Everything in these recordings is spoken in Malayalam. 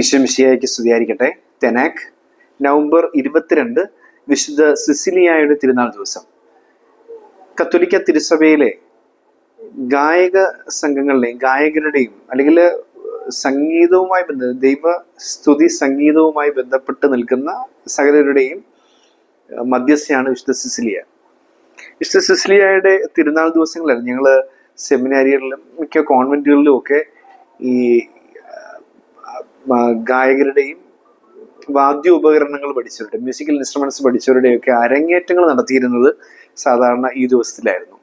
ഈശ്വംശിയായിക്ക് സ്തുതിയായിരിക്കട്ടെ. തെനാക് നവംബർ ഇരുപത്തിരണ്ട് വിശുദ്ധ സിസിലിയായുടെ തിരുനാൾ ദിവസം. കത്തോലിക്ക തിരുസഭയിലെ ഗായക സംഘങ്ങളുടെയും ഗായകരുടെയും അല്ലെങ്കിൽ സംഗീതവുമായി ബന്ധ ദൈവ സ്തുതി സംഗീതവുമായി ബന്ധപ്പെട്ട് നിൽക്കുന്ന സകലരുടെയും മധ്യസ്ഥയാണ് വിശുദ്ധ സിസിലിയ. വിശുദ്ധ സിസിലിയയുടെ തിരുനാൾ ദിവസങ്ങളിലാണ് ഞങ്ങൾ സെമിനാരികളിലും മിക്ക കോൺവെന്റുകളിലും ഒക്കെ ഈ ഗായകരുടെയും വാദ്യ ഉപകരണങ്ങൾ പഠിച്ചവരുടെ മ്യൂസിക്കൽ ഇൻസ്ട്രുമെന്റ്സ് പഠിച്ചവരുടെയൊക്കെ അരങ്ങേറ്റങ്ങൾ നടത്തിയിരുന്നത് സാധാരണ ഈ ദിവസത്തിലായിരുന്നു.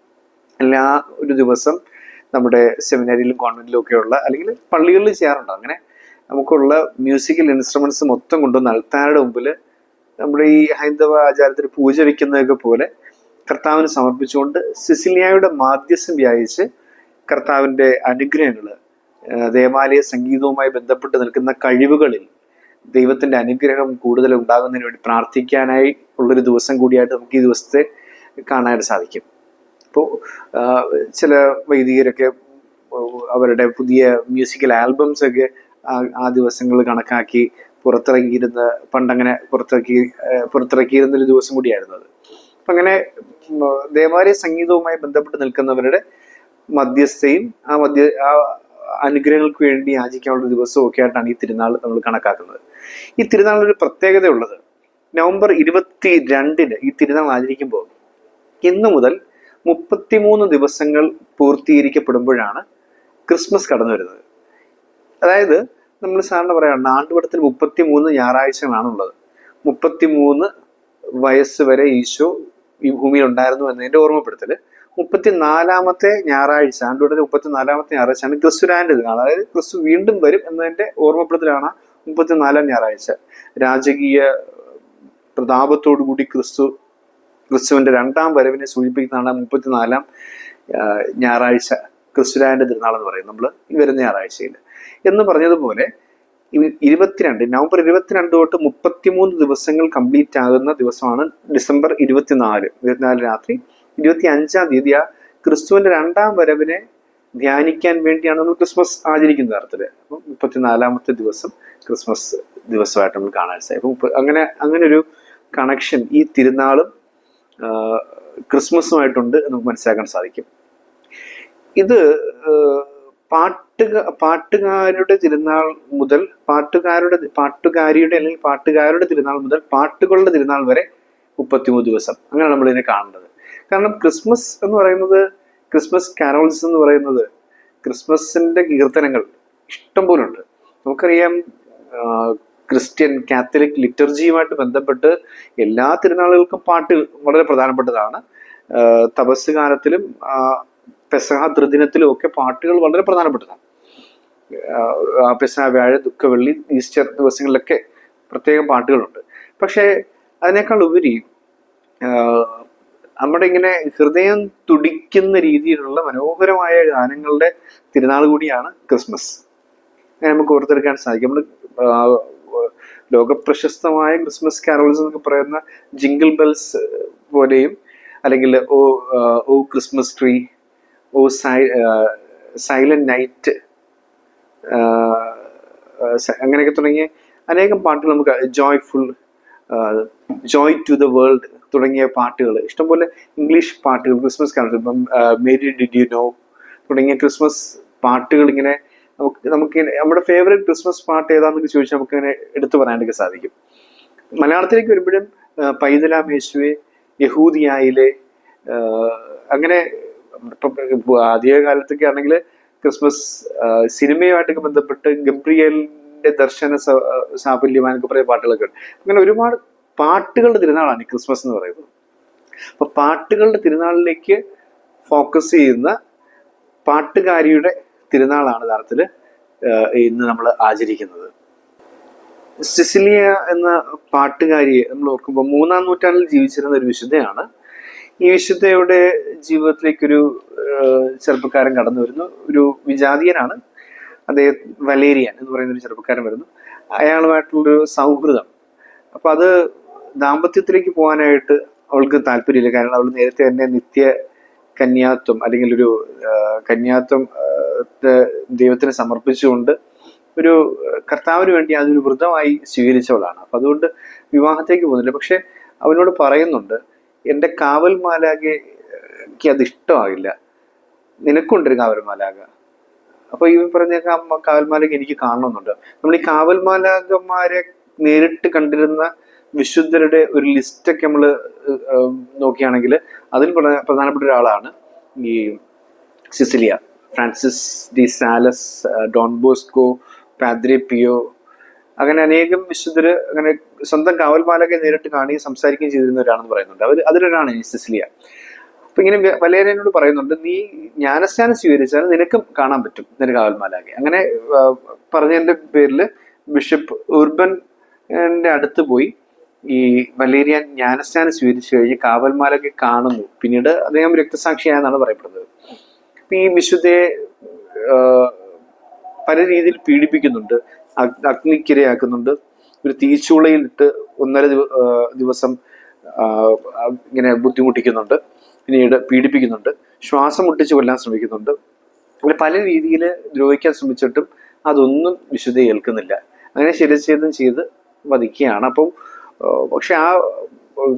എല്ലാ ഒരു ദിവസം നമ്മുടെ സെമിനാരിയിലും കോൺവെന്റിലും ഒക്കെയുള്ള അല്ലെങ്കിൽ പള്ളികളിൽ ചെയ്യാറുണ്ട്. അങ്ങനെ നമുക്കുള്ള മ്യൂസിക്കൽ ഇൻസ്ട്രുമെന്റ്സ് മൊത്തം കൊണ്ടുവന്ന് അൾത്താരുടെ മുമ്പിൽ നമ്മുടെ ഈ ഹൈന്ദവ ആചാരത്തിൽ പൂജ വയ്ക്കുന്നതൊക്കെ പോലെ കർത്താവിന് സമർപ്പിച്ചുകൊണ്ട് സിസിലിയായുടെ മാധ്യസ്ഥം വ്യാഴിച്ച് കർത്താവിന്റെ അനുഗ്രഹങ്ങൾ ദേവാലയ സംഗീതവുമായി ബന്ധപ്പെട്ട് നിൽക്കുന്ന കഴിവുകളിൽ ദൈവത്തിന്റെ അനുഗ്രഹം കൂടുതൽ ഉണ്ടാകുന്നതിന് വേണ്ടി പ്രാർത്ഥിക്കാനായി ഉള്ളൊരു ദിവസം കൂടിയായിട്ട് നമുക്ക് ഈ ദിവസത്തെ കാണാനായിട്ട് സാധിക്കും. ഇപ്പോൾ ചില വൈദികരൊക്കെ അവരുടെ പുതിയ മ്യൂസിക്കൽ ആൽബംസ് ഒക്കെ ആ- ദിവസങ്ങൾ കണക്കാക്കി പുറത്തിറക്കിയിരുന്ന പണ്ടങ്ങനെ പുറത്തിറക്കി പുറത്തിറക്കിയിരുന്ന ഒരു ദിവസം കൂടിയായിരുന്നു അത്. അപ്പം അങ്ങനെ ദേവാലയ സംഗീതവുമായി ബന്ധപ്പെട്ട് നിൽക്കുന്നവരുടെ മധ്യസ്ഥയും ആ മധ്യ ആ അനുഗ്രഹങ്ങൾക്ക് വേണ്ടി യാചിക്കാനുള്ള ദിവസവും ഒക്കെ ആയിട്ടാണ് ഈ തിരുനാൾ നമ്മൾ കണക്കാക്കുന്നത്. ഈ തിരുനാളിനൊരു പ്രത്യേകത ഉള്ളത് നവംബർ ഇരുപത്തി രണ്ടിന് ഈ തിരുനാൾ ആചരിക്കുമ്പോൾ ഇന്നു മുതൽ മുപ്പത്തിമൂന്ന് ദിവസങ്ങൾ പൂർത്തീകരിക്കപ്പെടുമ്പോഴാണ് ക്രിസ്മസ് കടന്നു വരുന്നത്. അതായത് നമ്മൾ സാധാരണ പറയാറുണ്ട് ആണ്ടുപടത്തിൽ മുപ്പത്തി മൂന്ന് ഞായറാഴ്ചകളാണുള്ളത്. മുപ്പത്തിമൂന്ന് വയസ്സ് വരെ ഈശോ ഈ ഭൂമിയിൽ ഉണ്ടായിരുന്നു എന്നതിന്റെ ഓർമ്മപ്പെടുത്തൽ മുപ്പത്തിനാലാമത്തെ ഞായറാഴ്ച ആണ്ടുവട്ടത്തിൽ മുപ്പത്തിനാലാമത്തെ ഞായറാഴ്ചയാണ് ക്രിസ്തുരാന്റെ ദിനം അതായത് ക്രിസ്തു വീണ്ടും വരും എന്നതിന്റെ ഓർമ്മപ്പെടുത്തലാണ് മുപ്പത്തിനാലാം ഞായറാഴ്ച. രാജകീയ പ്രതാപത്തോടു കൂടി ക്രിസ്തു ക്രിസ്തുവിന്റെ രണ്ടാം വരവിനെ സൂചിപ്പിക്കുന്നതാണ് മുപ്പത്തിനാലാം ഞായറാഴ്ച ക്രിസ്തുരാന്റെ തിരുനാൾ എന്ന് പറയും നമ്മൾ ഈ വരുന്ന ഞായറാഴ്ചയിൽ. എന്ന് പറഞ്ഞതുപോലെ ഇരുപത്തിരണ്ട് നവംബർ ഇരുപത്തിരണ്ട് തൊട്ട് മുപ്പത്തിമൂന്ന് ദിവസങ്ങൾ കംപ്ലീറ്റ് ആകുന്ന ദിവസമാണ് ഡിസംബർ ഇരുപത്തിനാല് ഇരുപത്തിനാല് രാത്രി ഇരുപത്തി അഞ്ചാം തീയതി ആ ക്രിസ്തുവിന്റെ രണ്ടാം വരവിനെ ധ്യാനിക്കാൻ വേണ്ടിയാണ് നമ്മൾ ക്രിസ്മസ് ആചരിക്കുന്നത് അർത്ഥത്തിൽ അപ്പം മുപ്പത്തിനാലാമത്തെ ദിവസം ക്രിസ്മസ് ദിവസമായിട്ട് നമ്മൾ കാണാൻ സാധിക്കും അപ്പം അങ്ങനെ അങ്ങനെ ഒരു കണക്ഷൻ ഈ തിരുനാളും ക്രിസ്മസുമായിട്ടുണ്ട് നമുക്ക് മനസ്സിലാക്കാൻ സാധിക്കും. ഇത് പാട്ടുക പാട്ടുകാരുടെ തിരുനാൾ മുതൽ പാട്ടുകാരുടെ പാട്ടുകാരിയുടെ അല്ലെങ്കിൽ പാട്ടുകാരുടെ തിരുനാൾ മുതൽ പാട്ടുകളുടെ തിരുനാൾ വരെ മുപ്പത്തിമൂന്ന് ദിവസം. അങ്ങനെ നമ്മൾ ഇതിനെ കാണേണ്ടത് കാരണം ക്രിസ്മസ് എന്ന് പറയുന്നത് ക്രിസ്മസ് കാരോൾസ് എന്ന് പറയുന്നത് ക്രിസ്മസിന്റെ കീർത്തനങ്ങൾ ഇഷ്ടം പോലെ ഉണ്ട് നമുക്കറിയാം ക്രിസ്ത്യൻ കാത്തലിക് ലിറ്റർജിയുമായിട്ട് ബന്ധപ്പെട്ട് എല്ലാ തിരുനാളുകൾക്കും പാട്ട് വളരെ പ്രധാനപ്പെട്ടതാണ്. തപസ് കാലത്തിലും പെസഹ ത്രിദിനത്തിലും ഒക്കെ പാട്ടുകൾ വളരെ പ്രധാനപ്പെട്ടതാണ്. പെസഹ വ്യാഴ ദുഃഖവെള്ളി ഈസ്റ്റർ ദിവസങ്ങളിലൊക്കെ പ്രത്യേകം പാട്ടുകളുണ്ട്. പക്ഷേ അതിനേക്കാൾ ഉപരി നമ്മുടെ ഇങ്ങനെ ഹൃദയം തുടിക്കുന്ന രീതിയിലുള്ള മനോഹരമായ ഗാനങ്ങളുടെ തിരുനാൾ കൂടിയാണ് ക്രിസ്മസ്. നമുക്ക് ഓർത്തെടുക്കാൻ സാധിക്കും. നമ്മൾ ലോകപ്രശസ്തമായ ക്രിസ്മസ് കാരോൾസ് എന്നൊക്കെ പറയുന്ന ജിങ്കിൾ ബെൽസ് പോലെയും അല്ലെങ്കിൽ O O Christmas tree O സൈ സൈലന്റ് നൈറ്റ് അങ്ങനെയൊക്കെ തുടങ്ങിയ അനേകം പാട്ടുകൾ നമുക്ക് joyful joy to the world തുടങ്ങിയ പാട്ടുകൾ ഇഷ്ടംപോലെ ഇംഗ്ലീഷ് പാട്ടുകൾ ക്രിസ്മസ് കാലത്ത് ഇപ്പം മേരി ഡിഡ് യു നോ തുടങ്ങിയ ക്രിസ്മസ് പാട്ടുകൾ ഇങ്ങനെ നമുക്ക് നമുക്ക് നമ്മുടെ ഫേവറേറ്റ് ക്രിസ്മസ് പാട്ട് ഏതാണെന്നൊക്കെ ചോദിച്ചാൽ നമുക്ക് ഇങ്ങനെ എടുത്തു പറയാനൊക്കെ സാധിക്കും. മലയാളത്തിലേക്ക് വരുമ്പോഴും പൈതലാം യേശുവെ യഹൂദിയായിലെ അങ്ങനെ ആദ്യ കാലത്തൊക്കെ ആണെങ്കിൽ ക്രിസ്മസ് സിനിമയുമായിട്ടൊക്കെ ബന്ധപ്പെട്ട് ഗബ്രിയലിന്റെ ദർശന സാഫല്യമാനൊക്കെ പറയുന്ന പാട്ടുകളൊക്കെ ഉണ്ട്. അങ്ങനെ ഒരുപാട് പാട്ടുകളുടെ തിരുനാളാണ് ഈ ക്രിസ്മസ് എന്ന് പറയുന്നത്. അപ്പൊ പാട്ടുകളുടെ തിരുനാളിലേക്ക് ഫോക്കസ് ചെയ്യുന്ന പാട്ടുകാരിയുടെ തിരുനാളാണ് യഥാർത്ഥത്തിൽ ഇന്ന് നമ്മൾ ആചരിക്കുന്നത്. സിസിലിയ എന്ന പാട്ടുകാരിയെ നമ്മൾ ഓർക്കുമ്പോൾ മൂന്നാം നൂറ്റാണ്ടിൽ ജീവിച്ചിരുന്ന ഒരു വിശുദ്ധയാണ്. ഈ വിശുദ്ധയുടെ ജീവിതത്തിലേക്കൊരു ചെറുപ്പക്കാരൻ കടന്നു വരുന്നു. ഒരു വിജാതീയനാണ്. അദ്ദേഹം വലേരിയൻ എന്ന് പറയുന്ന ഒരു ചെറുപ്പക്കാരൻ വരുന്നു. അയാളുമായിട്ടുള്ളൊരു സൗഹൃദം. അപ്പൊ അത് ദാമ്പത്യത്തിലേക്ക് പോകാനായിട്ട് അവൾക്ക് താല്പര്യമില്ല. കാരണം അവൾ നേരത്തെ തന്നെ നിത്യ കന്യാത്വം അല്ലെങ്കിൽ ഒരു കന്യാത്വം ദൈവത്തിന് സമർപ്പിച്ചുകൊണ്ട് ഒരു കർത്താവിന് വേണ്ടി അതൊരു വ്രതമായി സ്വീകരിച്ചവളാണ്. അപ്പൊ അതുകൊണ്ട് വിവാഹത്തേക്ക് പോകുന്നില്ല. പക്ഷെ അവനോട് പറയുന്നുണ്ട് എന്റെ കാവൽ മാലാകയ്ക്ക് അത് ഇഷ്ടമാകില്ല നിനക്കുണ്ടൊരു കാവൽ മാലാക അപ്പൊ ഈ പറഞ്ഞ കാവൽ കാവൽമാലക എനിക്ക് കാണണമെന്നുണ്ട്. നമ്മൾ ഈ കാവൽമാലാകന്മാരെ നേരിട്ട് കണ്ടിരുന്ന വിശുദ്ധരുടെ ഒരു ലിസ്റ്റൊക്കെ നമ്മൾ നോക്കുകയാണെങ്കിൽ അതിൽ പ്രധാ- പ്രധാനപ്പെട്ട ഒരാളാണ് ഈ Cecilia. Francis de Sales Don Bosco Padre Pio അങ്ങനെ അനേകം വിശുദ്ധർ അങ്ങനെ സ്വന്തം കാവൽപാലൊക്കെ നേരിട്ട് കാണുകയും സംസാരിക്കുകയും ചെയ്തിരുന്ന ചെയ്തിരുന്നവരാണെന്ന് പറയുന്നുണ്ട്. അവർ അതിലൊരാണ് സിസിലിയ. അപ്പൊ ഇങ്ങനെ വ- പറയുന്നുണ്ട് നീ ജ്ഞാനസ്നാനം സ്വീകരിച്ചാൽ നിനക്കും കാണാൻ പറ്റും നിന്റെ കാവൽമാലാകെ അങ്ങനെ പറഞ്ഞതിന്റെ പേരിൽ ബിഷപ്പ് ഉർബൻ അടുത്ത് പോയി ഈ വലേരിയ ജ്ഞാനസ്നാനം സ്വീകരിച്ചു കഴിഞ്ഞ് കാവൽമാലൊക്കെ കാണുന്നു. പിന്നീട് അദ്ദേഹം രക്തസാക്ഷിയായെന്നാണ് പറയപ്പെടുന്നത്. അപ്പൊ ഈ വിശുദ്ധയെ പല രീതിയിൽ പീഡിപ്പിക്കുന്നുണ്ട് അഗ്- അഗ്നിക്കിരയാക്കുന്നുണ്ട്. ഒരു തീച്ചൂളയിൽ ഇട്ട് ഒന്നര ദിവസം ഇങ്ങനെ ബുദ്ധിമുട്ടിക്കുന്നുണ്ട്. പിന്നീട് പീഡിപ്പിക്കുന്നുണ്ട്. ശ്വാസം മുട്ടിച്ച് കൊല്ലാൻ ശ്രമിക്കുന്നുണ്ട്. അങ്ങനെ പല രീതിയിൽ ദ്രോഹിക്കാൻ ശ്രമിച്ചിട്ടും അതൊന്നും വിശുദ്ധ ഏൽക്കുന്നില്ല. അങ്ങനെ ശിരച്ഛേദം ചെയ്ത് വധിക്കുകയാണ്. അപ്പം പക്ഷെ ആ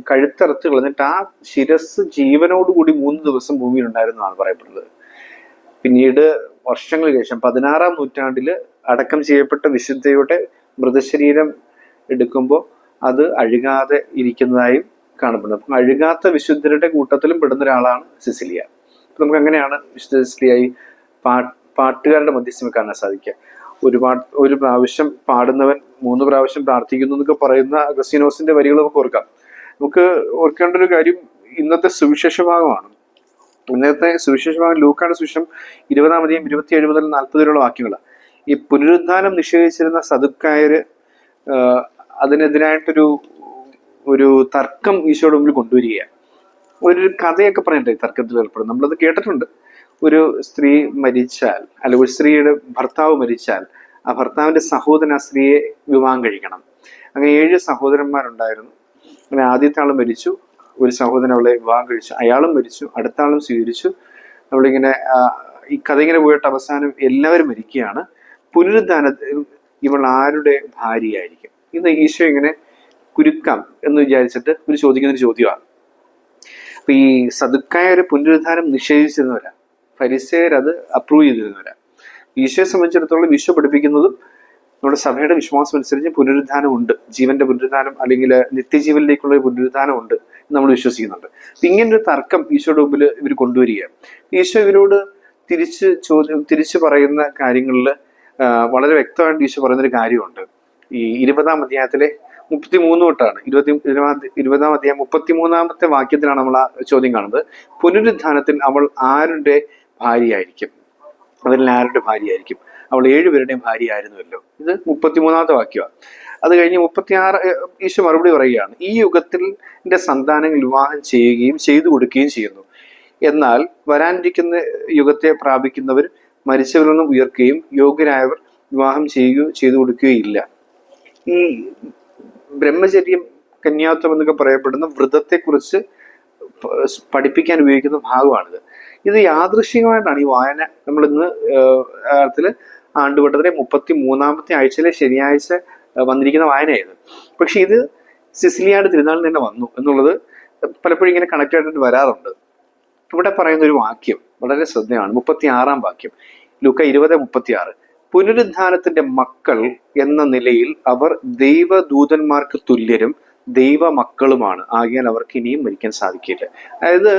കഴുത്തറത്ത് കളഞ്ഞിട്ട് ആ ശിരസ് ജീവനോടുകൂടി മൂന്ന് ദിവസം ഭൂമിയിൽ ഉണ്ടായിരുന്നതാണ് പറയപ്പെടുന്നത്. പിന്നീട് വർഷങ്ങൾക്ക് ശേഷം പതിനാറാം നൂറ്റാണ്ടിൽ അടക്കം ചെയ്യപ്പെട്ട വിശുദ്ധയുടെ മൃതശരീരം എടുക്കുമ്പോൾ അത് അഴുകാതെ ഇരിക്കുന്നതായും കാണപ്പെടുന്നു. അപ്പം അഴുകാത്ത വിശുദ്ധരുടെ കൂട്ടത്തിലും പെടുന്ന ഒരാളാണ് സിസിലിയ. നമുക്ക് അങ്ങനെയാണ് വിശുദ്ധ സിസിലിയായി പാ പാട്ടുകാരുടെ മധ്യസ്ഥം കാണാൻ സാധിക്കുക. ഒരു പാട്ട് ഒരു പ്രാവശ്യം പാടുന്നവൻ മൂന്ന് പ്രാവശ്യം പ്രാർത്ഥിക്കുന്നു എന്നൊക്കെ പറയുന്ന അഗസ്റ്റിനോസിന്റെ വരികൾ നമുക്ക് ഓർക്കാം. നമുക്ക് ഓർക്കേണ്ട ഒരു കാര്യം ഇന്നത്തെ സുവിശേഷ ഭാഗമാണ്. ഇന്നത്തെ സുവിശേഷ ഭാഗം ലൂക്കാണ് സുവിശേഷം ഇരുപതാമതിയും ഇരുപത്തിയേഴ് മുതൽ നാൽപ്പത് വരെയുള്ള വാക്യങ്ങളാണ് ഈ പുനരുദ്ധാനം നിഷേധിച്ചിരുന്ന സതുക്കായര് അതിനെതിരായിട്ടൊരു ഒരു തർക്കം ഈശോയുടെ മുമ്പിൽ കൊണ്ടുവരികയാണ്. ഒരു കഥയൊക്കെ പറയണ്ടേ തർക്കത്തിൽ ഏർപ്പെടും നമ്മളത് കേട്ടിട്ടുണ്ട്. ഒരു സ്ത്രീ മരിച്ചാൽ അല്ല ഒരു സ്ത്രീയുടെ ഭർത്താവ് മരിച്ചാൽ ആ ഭർത്താവിന്റെ സഹോദരൻ ആ സ്ത്രീയെ വിവാഹം കഴിക്കണം. അങ്ങനെ ഏഴ് സഹോദരന്മാരുണ്ടായിരുന്നു. അങ്ങനെ ആദ്യത്തെ ആൾ മരിച്ചു ഒരു സഹോദരൻ അവളെ വിവാഹം കഴിച്ചു അയാളും മരിച്ചു അടുത്ത ആളും സ്വീകരിച്ചു. നമ്മളിങ്ങനെ ആ, ഈ കഥ ഇങ്ങനെ പോയിട്ട് അവസാനം എല്ലാവരും മരിക്കുകയാണ്. പുനരുദ്ധാനത്തിൽ ഇവൾ ആരുടെ ഭാര്യയായിരിക്കും? ഇത് ഈശോ ഇങ്ങനെ കുരുക്കാം എന്ന് വിചാരിച്ചിട്ട് ഒരു ചോദിക്കുന്ന ഒരു ചോദ്യമാണ്. അപ്പൊ ഈ സതുക്കായൊരു പുനരുദ്ധാനം നിഷേധിച്ചിരുന്നവരാ ഫരിസേർ അത് അപ്രൂവ് ചെയ്തിരുന്നവരാ. ഈശോയെ സംബന്ധിച്ചിടത്തോളം ഈശോ പഠിപ്പിക്കുന്നതും നമ്മുടെ സഭയുടെ വിശ്വാസം അനുസരിച്ച് പുനരുദ്ധാനം ഉണ്ട് ജീവന്റെ പുനരുദ്ധാനം അല്ലെങ്കിൽ നിത്യജീവനിലേക്കുള്ള ഒരു പുനരുദ്ധാനം ഉണ്ട് നമ്മൾ വിശ്വസിക്കുന്നുണ്ട്. അപ്പൊ ഇങ്ങനൊരു തർക്കം ഈശോയുടെ മുമ്പിൽ ഇവർ കൊണ്ടുവരികയാണ്. ഈശോ ഇവരോട് തിരിച്ച് ചോദ്യം തിരിച്ചു പറയുന്ന കാര്യങ്ങളിൽ വളരെ വ്യക്തമായിട്ട് ഈശോ പറയുന്ന ഒരു കാര്യമുണ്ട്. ഈ ഇരുപതാം അധ്യായത്തിലെ മുപ്പത്തി മൂന്ന് തൊട്ടാണ്. ഇരുപത്തി ഇരുപതാം ഇരുപതാം അധ്യായം മുപ്പത്തി മൂന്നാമത്തെ വാക്യത്തിലാണ് നമ്മൾ ആ ചോദ്യം കാണുന്നത്. പുനരുദ്ധാനത്തിൽ അവൾ ആരുടെ ഭാര്യയായിരിക്കും. അതിൽ ആരുടെ ഭാര്യയായിരിക്കും? അവൾ ഏഴുപേരുടെയും ഭാര്യയായിരുന്നുവല്ലോ ഇത് മുപ്പത്തിമൂന്നാമത്തെ വാക്യമാണ്. അത് കഴിഞ്ഞ് മുപ്പത്തിയാറ് ഈശോ മറുപടി പറയുകയാണ് ഈ യുഗത്തിന്റെ സന്താനങ്ങൾ വിവാഹം ചെയ്യുകയും ചെയ്തു കൊടുക്കുകയും ചെയ്യുന്നു. എന്നാൽ വരാനിരിക്കുന്ന യുഗത്തെ പ്രാപിക്കുന്നവർ മരിച്ചവരിൽ നിന്നും ഉയർക്കുകയും യോഗ്യരായവർ വിവാഹം ചെയ്യുകയോ ചെയ്തു കൊടുക്കുകയോ ഇല്ല ഈ ബ്രഹ്മചര്യം കന്യാത്വം എന്നൊക്കെ പറയപ്പെടുന്ന വ്രതത്തെക്കുറിച്ച് പഠിപ്പിക്കാൻ ഉപയോഗിക്കുന്ന ഭാഗമാണിത്. ഇത് യാദൃശികമായിട്ടാണ് ഈ വായന നമ്മൾ ഇന്ന് കാലത്തിൽ ആണ്ടുവട്ടത്തിലെ മുപ്പത്തി മൂന്നാമത്തെ ആഴ്ചയിലെ ശനിയാഴ്ച വന്നിരിക്കുന്ന വായനയായത്. പക്ഷെ ഇത് സിസിലിയാട് തിരുനാളിൽ തന്നെ വന്നു എന്നുള്ളത് പലപ്പോഴും ഇങ്ങനെ കണക്ട് ആയിട്ട് വരാറുണ്ട്. ഇവിടെ പറയുന്ന ഒരു വാക്യം വളരെ ശ്രദ്ധയാണ് മുപ്പത്തി ആറാം വാക്യം. ലുക്ക ഇരുപത് മുപ്പത്തി ആറ് പുനരുദ്ധാനത്തിന്റെ മക്കൾ എന്ന നിലയിൽ അവർ ദൈവദൂതന്മാർക്ക് തുല്യരും ദൈവ മക്കളുമാണ് ആകിയാൽ അവർക്ക് ഇനിയും മരിക്കാൻ സാധിക്കില്ല അതായത്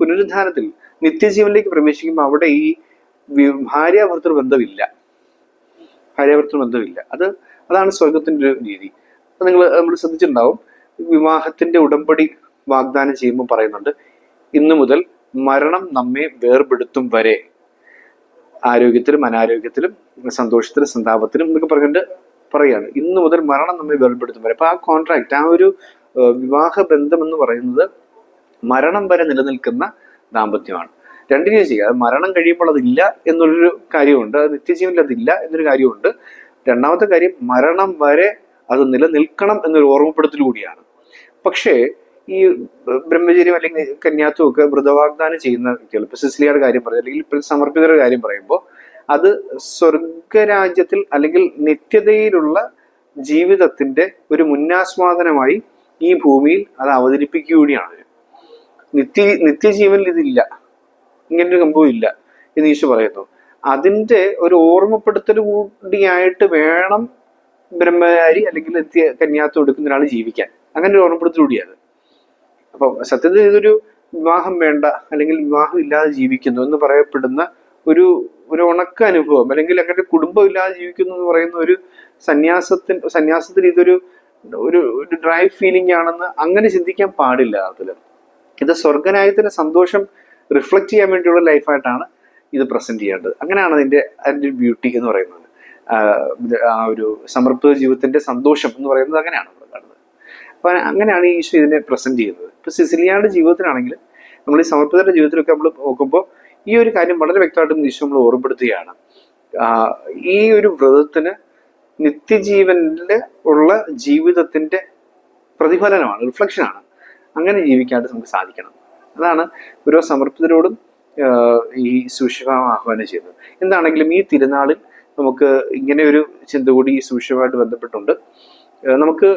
പുനരുദ്ധാനത്തിൽ നിത്യജീവനിലേക്ക് പ്രവേശിക്കുമ്പോൾ അവിടെ ഈ ഭാര്യാഭർത്തൃ ബന്ധമില്ല. ഭാര്യാഭർത്തൃ ബന്ധമില്ല. അത് അതാണ് സ്വർഗത്തിന്റെ ഒരു രീതി. അത് നിങ്ങൾ നമ്മൾ ശ്രദ്ധിച്ചിട്ടുണ്ടാവും. വിവാഹത്തിന്റെ ഉടമ്പടി വാഗ്ദാനം ചെയ്യുമ്പോൾ പറയുന്നുണ്ട് ഇന്നു മുതൽ മരണം നമ്മെ വേർപെടുത്തും വരെ. ആരോഗ്യത്തിലും അനാരോഗ്യത്തിലും സന്തോഷത്തിലും സന്താപത്തിലും എന്നൊക്കെ പറഞ്ഞിട്ട് പറയാണ്. ഇന്നു മുതൽ മരണം നമ്മെ വേർപെടുത്തും വരെ. അപ്പൊ ആ കോൺട്രാക്ട് ആ ഒരു വിവാഹ ബന്ധം എന്ന് പറയുന്നത് മരണം വരെ നിലനിൽക്കുന്ന ദാമ്പത്യമാണ്. രണ്ട് രീതി ചെയ്യുക. അത് മരണം കഴിയുമ്പോൾ അതില്ല എന്നൊരു കാര്യമുണ്ട്. അത് നിത്യജീവനിൽ അതില്ല എന്നൊരു കാര്യമുണ്ട്. രണ്ടാമത്തെ കാര്യം മരണം വരെ അത് നിലനിൽക്കണം എന്നൊരു ഓർമ്മപ്പെടുത്തൽ കൂടിയാണ്. പക്ഷേ ഈ ബ്രഹ്മചര്യം അല്ലെങ്കിൽ കന്യാത്വം ഒക്കെ വ്രതവാഗ്ദാനം ചെയ്യുന്ന വ്യക്തികൾ ഇപ്പൊ സിസിലിയുടെ കാര്യം പറയുക അല്ലെങ്കിൽ സമർപ്പിതരുടെ കാര്യം പറയുമ്പോൾ അത് സ്വർഗരാജ്യത്തിൽ അല്ലെങ്കിൽ നിത്യതയിലുള്ള ജീവിതത്തിന്റെ ഒരു മുന്നാസ്വാദനമായി ഈ ഭൂമിയിൽ അത് അവതരിപ്പിക്കുകയാണ് നിത്യ നിത്യജീവനിൽ ഇതില്ല. ഇങ്ങനൊരു സംഭവം ഇല്ല എന്ന് ഈശോ പറയുന്നു. അതിന്റെ ഒരു ഓർമ്മപ്പെടുത്തൽ കൂടിയായിട്ട് വേണം ബ്രഹ്മചാരി അല്ലെങ്കിൽ നിത്യ കന്യാത്വം എടുക്കുന്ന ഒരാൾ ജീവിക്കാൻ. അങ്ങനെ ഒരു ഓർമ്മപ്പെടുത്തൽ കൂടിയാണ്. അപ്പം സത്യത്തിൽ ഇതൊരു വിവാഹം വേണ്ട അല്ലെങ്കിൽ വിവാഹം ഇല്ലാതെ ജീവിക്കുന്നു എന്ന് പറയപ്പെടുന്ന ഒരു ഒരു ഉണക്ക അനുഭവം അല്ലെങ്കിൽ അങ്ങനെ കുടുംബം ഇല്ലാതെ ജീവിക്കുന്നു എന്ന് പറയുന്ന ഒരു സന്യാസത്തിൽ സന്യാസത്തിൽ ഇതൊരു ഒരു ഒരു ഡ്രൈ ഫീലിംഗ് ആണെന്ന് അങ്ങനെ ചിന്തിക്കാൻ പാടില്ല അതിൽ. ഇത് സ്വർഗരായത്തിന്റെ സന്തോഷം റിഫ്ലക്റ്റ് ചെയ്യാൻ വേണ്ടിയുള്ള ലൈഫായിട്ടാണ് ഇത് പ്രസന്റ് ചെയ്യേണ്ടത്. അങ്ങനെയാണ് അതിന്റെ അതിന്റെ ബ്യൂട്ടി എന്ന് പറയുന്നത്. ആ ഒരു സമർപ്പിത ജീവിതത്തിന്റെ സന്തോഷം എന്ന് പറയുന്നത് അങ്ങനെയാണ് നമ്മൾ കാണുന്നത്. അപ്പൊ അങ്ങനെയാണ് ഈശോ ഇതിനെ പ്രസന്റ് ചെയ്യുന്നത്. ഇപ്പൊ സിസിലിയാന്റെ ജീവിതത്തിലാണെങ്കിൽ നമ്മൾ ഈ സമർപ്പിതരുടെ ജീവിതത്തിലൊക്കെ നമ്മൾ നോക്കുമ്പോൾ ഈ ഒരു കാര്യം വളരെ വ്യക്തമായിട്ടും ഈശോ നമ്മൾ ഓർമ്മപ്പെടുത്തുകയാണ്. ഈ ഒരു വ്രതത്തിന് നിത്യജീവനിൽ ഉള്ള ജീവിതത്തിന്റെ പ്രതിഫലനമാണ് റിഫ്ലക്ഷനാണ് അങ്ങനെ ജീവിക്കാനായിട്ട് നമുക്ക് സാധിക്കണം. അതാണ് ഓരോ സമർപ്പിതരോടും ഈ സുഷിഭാവം ആഹ്വാനം ചെയ്യുന്നത് എന്താണെങ്കിലും ഈ തിരുനാളിൽ നമുക്ക് ഇങ്ങനെ ഒരു ചിന്ത കൂടി ഈ സുഷിഭമായിട്ട് ബന്ധപ്പെട്ടുണ്ട്. നമുക്ക്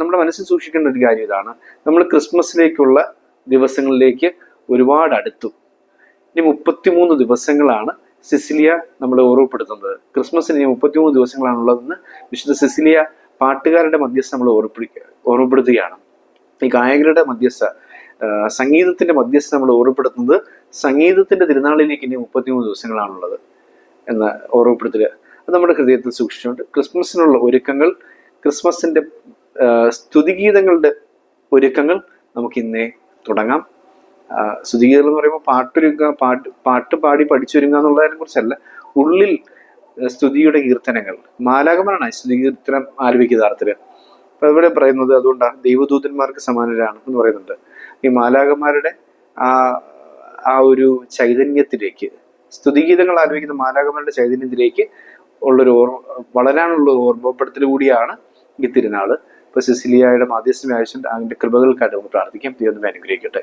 നമ്മുടെ മനസ്സിൽ സൂക്ഷിക്കേണ്ട ഒരു കാര്യം ഇതാണ്. നമ്മൾ ക്രിസ്മസിലേക്കുള്ള ദിവസങ്ങളിലേക്ക് ഒരുപാട് അടുത്തു. ഇനി മുപ്പത്തിമൂന്ന് ദിവസങ്ങളാണ് സിസിലിയ നമ്മൾ ഓർമ്മപ്പെടുത്തുന്നത്. ക്രിസ്മസിന് ഇനി മുപ്പത്തിമൂന്ന് ദിവസങ്ങളാണുള്ളതെന്ന് വിശുദ്ധ സിസിലിയ പാട്ടുകാരുടെ മധ്യസ്ഥ നമ്മൾ ഓർമ്മപ്പെടുക ഓർമ്മപ്പെടുത്തുകയാണ്. ഈ ഗായകരുടെ മധ്യസ്ഥ സംഗീതത്തിന്റെ മധ്യസ്ഥ നമ്മൾ ഓർമ്മപ്പെടുത്തുന്നത് സംഗീതത്തിന്റെ തിരുനാളിലേക്ക് ഇനി മുപ്പത്തിമൂന്ന് ദിവസങ്ങളാണുള്ളത് എന്ന് ഓർമ്മപ്പെടുത്തുക അത് നമ്മുടെ ഹൃദയത്തിൽ സൂക്ഷിച്ചുകൊണ്ട് ക്രിസ്മസിനുള്ള ഒരുക്കങ്ങൾ ക്രിസ്മസിന്റെ സ്തുതിഗീതങ്ങളുടെ ഒരുക്കങ്ങൾ നമുക്ക് ഇന്നേ തുടങ്ങാം സ്തുതിഗീതം സ്തുതിഗീതങ്ങൾ എന്ന് പറയുമ്പോൾ പാട്ടൊരുക്കുക പാട്ട് പാട്ട് പാടി പഠിച്ചൊരുങ്ങുക എന്നുള്ളതിനെ കുറിച്ചല്ല. ഉള്ളിൽ സ്തുതിയുടെ കീർത്തനങ്ങൾ. മാലാകമാരാണ് സ്തുതി കീർത്തനം അർത്ഥത്തിൽ അപ്പൊ ഇവിടെ പറയുന്നത്? അതുകൊണ്ടാണ് ദൈവദൂതന്മാർക്ക് സമാനരാണ് എന്ന് പറയുന്നുണ്ട്. ഈ മാലാകന്മാരുടെ ആ ആ ഒരു ചൈതന്യത്തിലേക്ക് സ്തുതിഗീതങ്ങൾ ആലോചിക്കുന്ന മാലാകന്മാരുടെ ചൈതന്യത്തിലേക്ക് ഉള്ളൊരു ഓർമ്മ വളരാനുള്ള ഓർമ്മപ്പെടുത്തൽ കൂടിയാണ് ഈ തിരുനാൾ. ഇപ്പൊ സിസിലിയയുടെ മാധ്യസ്ഥ ആവശ്യം അതിന്റെ കൃപകൾക്കായിട്ട് നമുക്ക് പ്രാർത്ഥിക്കാം. ദൈവം അനുഗ്രഹിക്കട്ടെ.